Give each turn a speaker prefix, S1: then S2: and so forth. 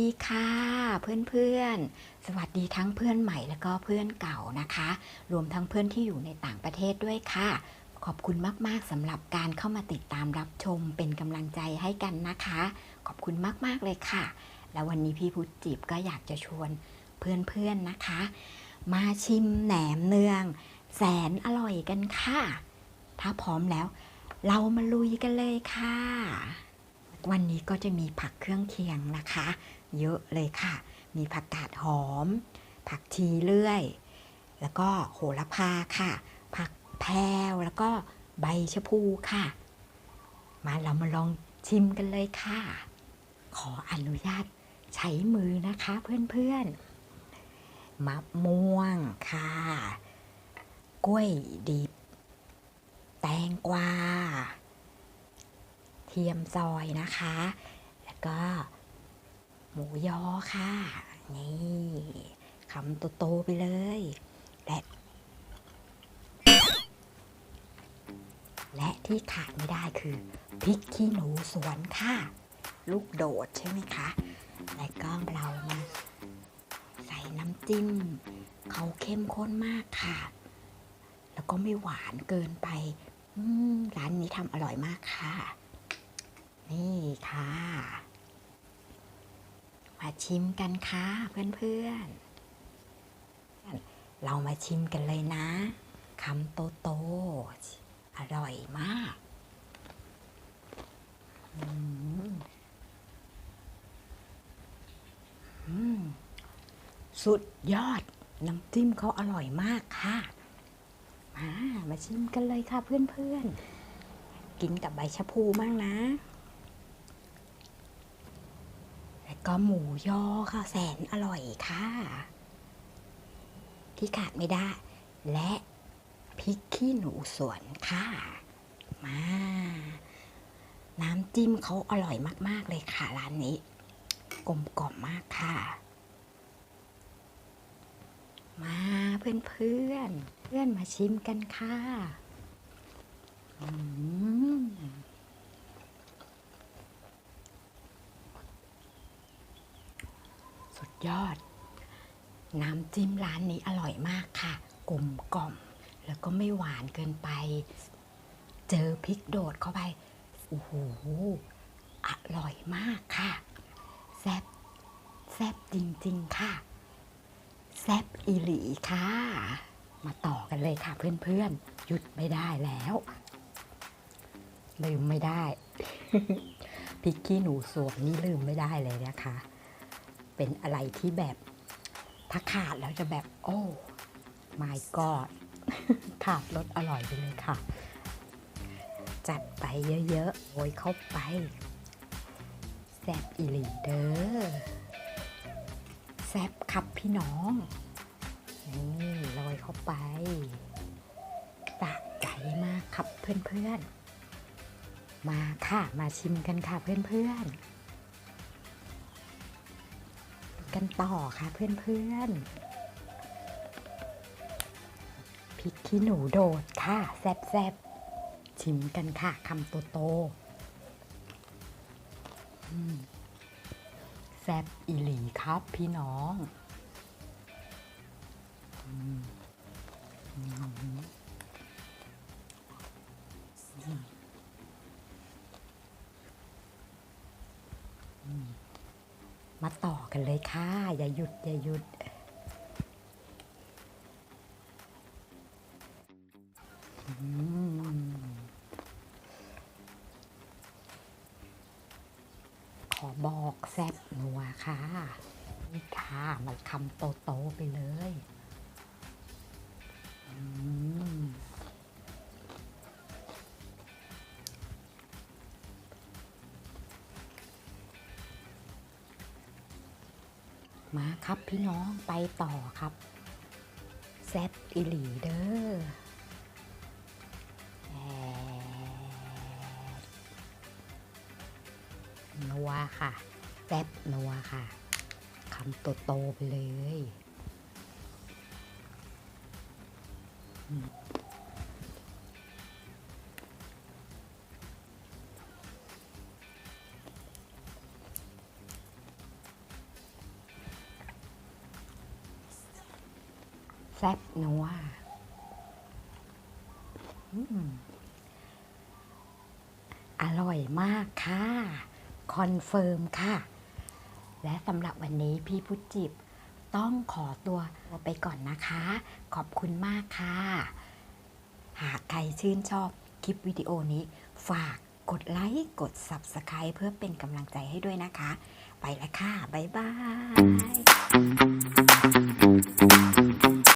S1: ดีค่ะเพื่อนๆ สวัสดีทั้งเพื่อนใหม่แล้วก็เพื่อนเก่านะคะ รวมทั้งเพื่อนที่อยู่ในต่างประเทศด้วยค่ะ ขอบคุณมากๆสำหรับการเข้ามาติดตามรับชมเป็นกำลังใจให้กันนะคะ ขอบคุณมากๆเลยค่ะ แล้ววันนี้พี่พุทธจีบก็อยากจะชวนเพื่อนๆนะคะ มาชิมแหนมเนือง แสนอร่อยกันค่ะ ถ้าพร้อมแล้ว เรามาลุยกันเลยค่ะ วันนี้ก็จะมีผักเครื่องเคียงนะคะ เยอะเลยค่ะ มีผักกาดหอม ผักชีเลื่อย แล้วก็โหระพาค่ะ ผักแพรวแล้วก็ใบชะพูค่ะ มาเรามาลองชิมกันเลยค่ะ ขออนุญาตใช้มือนะคะเพื่อนๆ มะม่วงค่ะ กล้วยดิบ แตงกวา เทียมซอยนะคะ แล้วก็หมูยอค่ะ นี่คำโตๆไปเลย และและที่ขาดไม่ได้คือพริกขี้หนูสวนค่ะ ลูกโดดใช่ไหมคะและก็เรามาใส่น้ำจิ้มเขาเข้มข้นมากค่ะ แล้วก็ไม่หวานเกินไปร้านนี้ทำอร่อยมากค่ะ นี่ค่ะ มาชิมกันค่ะเพื่อนๆ เรามาชิมกันเลยนะคำโตโตๆอร่อยมากอืมอืมสุดยอด น้ำจิ้มเขาอร่อยมากค่ะ มามาชิมกันเลยค่ะเพื่อนๆ กินกับใบชะพูบ้างนะ แล้ว ก็หมูยอค่ะแสนอร่อยค่ะ ที่ขาดไม่ได้ และพริกขี้หนูสวนค่ะ มา น้ำจิ้มเขาอร่อยมาก ๆ เลยค่ะ ร้านนี้ กลมกล่อมมากค่ะ มาเพื่อนเพื่อนเพื่อนมาชิมกันค่ะ อืมสุด ยอด น้ำจิ้มร้านนี้อร่อยมากค่ะ กลมกล่อม แล้วก็ไม่หวานเกินไป เจอพริกโดดเข้าไป โอ้โห อร่อยมากค่ะ แซ่บ แซ่บจริงๆค่ะ แซ่บอีหลีค่ะ มาต่อกันเลยค่ะเพื่อนๆ หยุดไม่ได้แล้วลืมไม่ได้พริกขี้หนูสวมนี่ลืมไม่ได้เลยนะคะ เป็นอะไรที่แบบถ้าขาดแล้วจะแบบ โอ้ my god ขาดรสอร่อยไปเลยค่ะ จัดไปเยอะๆโอยเข้าไปแซบอีหลีเด้อแซบครับพี่น้องนี่โรยเข้าไปสะใจมาขับเพื่อนๆ มาค่ะ มาชิมกันค่ะเพื่อนๆ กันต่อค่ะเพื่อนๆพริกขี้หนูโดดค่ะ แซบๆ ชิมกันค่ะคำโตๆอืมแซบอีหลีครับพี่น้องอ มาต่อกันเลยค่ะ อย่าหยุด อย่าหยุดอขอบอกแซบนัวค่ะ นี่ค่ะ มันคำโต ๆ ไปเลย อืม มาครับพี่น้องไปต่อครับ แซบอีหลีเด้อแอดนัวค่ะ แซบนัวค่ะคำโตๆไปเลย ซ่บนัวอืมอร่อยมากค่ะ คอนเฟิร์มค่ะ และสำหรับวันนี้พี่พุทธจิบต้องขอตัวไปก่อนนะคะ ขอบคุณมากค่ะ หากใครชื่นชอบคลิปวิดีโอนี้ ฝากกดไลค์ กด Subscribe เพื่อเป็นกำลังใจให้ด้วยนะคะ ไปแล้วค่ะ บ๊ายบาย